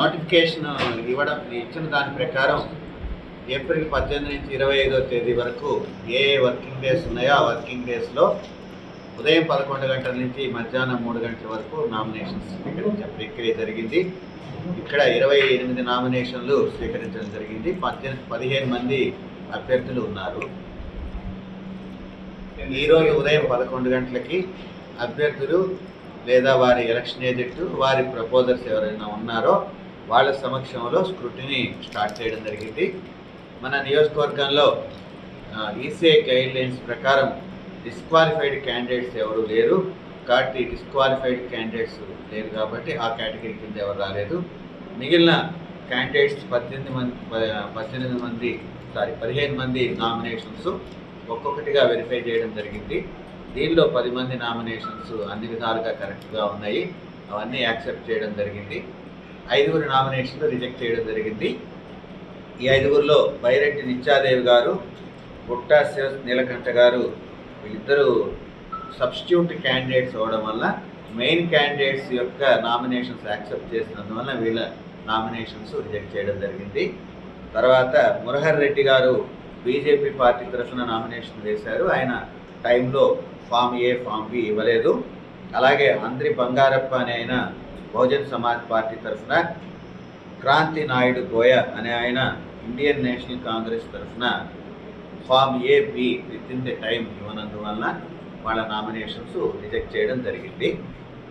Notification ఇవ్వడం ఇచ్చిన దాని ప్రకారం ఏప్రిల్ పద్దెనిమిది నుంచి ఇరవై ఐదో తేదీ వరకు ఏ వర్కింగ్ డేస్ ఉన్నాయో ఆ వర్కింగ్ డేస్లో ఉదయం పదకొండు గంటల నుంచి మధ్యాహ్నం మూడు గంటల వరకు నామినేషన్స్ స్వీకరించే ప్రక్రియ జరిగింది. ఇక్కడ ఇరవై ఎనిమిది నామినేషన్లు స్వీకరించడం జరిగింది. పద్దెనిమిది పదిహేను మంది అభ్యర్థులు ఉన్నారు. ఈరోజు ఉదయం పదకొండు గంటలకి అభ్యర్థులు లేదా వారి ఎలక్షన్ ఏజెంట్ వారి ప్రపోజర్స్ ఎవరైనా ఉన్నారో వాళ్ళ సమక్షంలో స్క్రూటిని స్టార్ట్ చేయడం జరిగింది. మన నియోజకవర్గంలో ఈసీఐ గైడ్ లైన్స్ ప్రకారం డిస్క్వాలిఫైడ్ క్యాండిడేట్స్ ఎవరు లేరు. కాబట్టి డిస్క్వాలిఫైడ్ క్యాండిడేట్స్ లేరు కాబట్టి ఆ కేటగిరీ కింద ఎవరు రాలేదు. మిగిలిన క్యాండిడేట్స్ పద్దెనిమిది మంది పద్దెనిమిది మంది సారీ పదిహేను మంది నామినేషన్స్ ఒక్కొక్కటిగా వెరిఫై చేయడం జరిగింది. దీనిలో పది మంది నామినేషన్స్ అన్ని విధాలుగా కరెక్ట్గా ఉన్నాయి. అవన్నీ యాక్సెప్ట్ చేయడం జరిగింది. ఐదుగురు నామినేషన్లు రిజెక్ట్ చేయడం జరిగింది. ఈ ఐదుగురిలో బైరెడ్డి నిత్యాదేవి గారు పుట్టా శివ నీలకంఠ గారు వీళ్ళిద్దరూ సబ్స్టిట్యూట్ క్యాండిడేట్స్ అవడం వల్ల మెయిన్ క్యాండిడేట్స్ యొక్క నామినేషన్స్ యాక్సెప్ట్ చేసినందువల్ల వీళ్ళ నామినేషన్స్ రిజెక్ట్ చేయడం జరిగింది. తర్వాత మురహర్ రెడ్డి గారు బీజేపీ పార్టీ తరఫున నామినేషన్ వేశారు. ఆయన టైంలో ఫామ్ ఏ ఫామ్ బి ఇవ్వలేదు. అలాగే అంద్రి బంగారప్ప అనే ఆయన బహుజన్ సమాజ్ పార్టీ తరఫున క్రాంతి నాయుడు గోయ అనే ఆయన ఇండియన్ నేషనల్ కాంగ్రెస్ తరఫున form A B within the time ఇవ్వనందువలన వాళ్ళ నామినేషన్స్ రిజెక్ట్ చేయడం జరిగింది.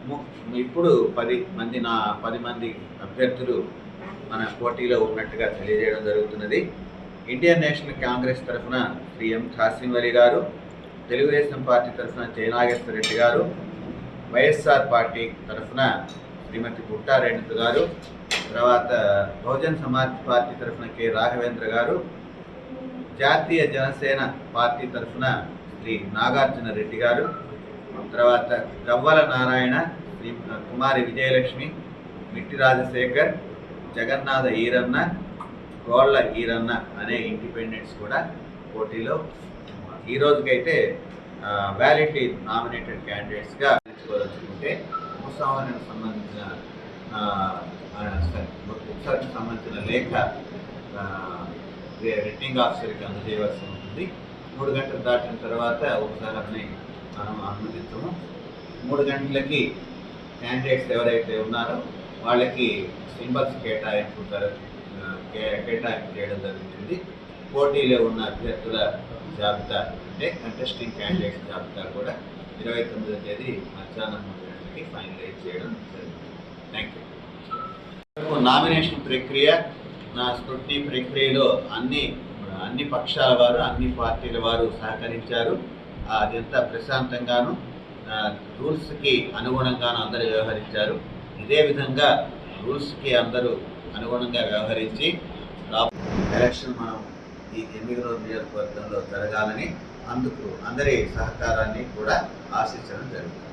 ము- ఇప్పుడు పది మంది నా పది మంది అభ్యర్థులు మన పోటీలో ఉన్నట్టుగా తెలియజేయడం జరుగుతున్నది. ఇండియన్ నేషనల్ కాంగ్రెస్ తరఫున శ్రీ ఎం ఖాసిం అలీ గారు తెలుగుదేశం పార్టీ తరఫున జయనాగేశ్వర రెడ్డి గారు వైఎస్ఆర్ పార్టీ తరఫున శ్రీమతి పుట్టారెడ్డి గారు తర్వాత బహుజన్ సమాజ్ పార్టీ తరఫున కె రాఘవేంద్ర గారు జాతీయ జనసేన పార్టీ తరఫున శ్రీ నాగార్జున రెడ్డి గారు తర్వాత గవ్వల నారాయణ శ్రీ కుమారి విజయలక్ష్మి మిట్టి రాజశేఖర్ జగన్నాథ ఈరన్న గోళ్ళ ఈరన్న అనే ఇండిపెండెంట్స్ కూడా పోటీలో ఈ రోజుకైతే వ్యాలిటీ నామినేటెడ్ క్యాండిడేట్స్గా ఎంచుకోదలుచుకుంటే ఉపసంహరణకు సంబంధించిన ఆ, సంబంధించిన లేఖ రిటర్నింగ్ ఆఫీసర్కి అందజేయవలసి ఉంటుంది. మూడు గంటలు దాటిన తర్వాత ఉపసంహరణని మనం అనుమతిస్తాము మూడు గంటలకి క్యాండిడేట్స్ ఎవరైతే ఉన్నారో వాళ్ళకి సింబల్స్ కేటాయింపు కే- కేటాయింపు చేయడం జరుగుతుంది. పోటీలో ఉన్న అభ్యర్థుల జాబితా అంటే కంటెస్టింగ్ క్యాండిడేట్స్ జాబితా కూడా ఇరవై తొమ్మిదో తేదీ మధ్యాహ్నం మూడు ఫైనలైజ్ చేయడం జరుగుతుంది థ్యాంక్ యూ నామినేషన్ ప్రక్రియ నా స్క్రూటినీ ప్రక్రియలో అన్ని అన్ని పక్షాల వారు అన్ని పార్టీల వారు సహకరించారు. అదంతా ప్రశాంతంగాను రూల్స్కి అనుగుణంగాను అందరూ వ్యవహరించారు. ఇదే విధంగా రూల్స్కి అందరూ అనుగుణంగా వ్యవహరించి ఎలక్షన్ మనం ఈ ఎనిమిది రోజుల నియోజకవర్గంలో జరగాలని అందుకు అందరి సహకారాన్ని కూడా ఆశించడం జరుగుతుంది.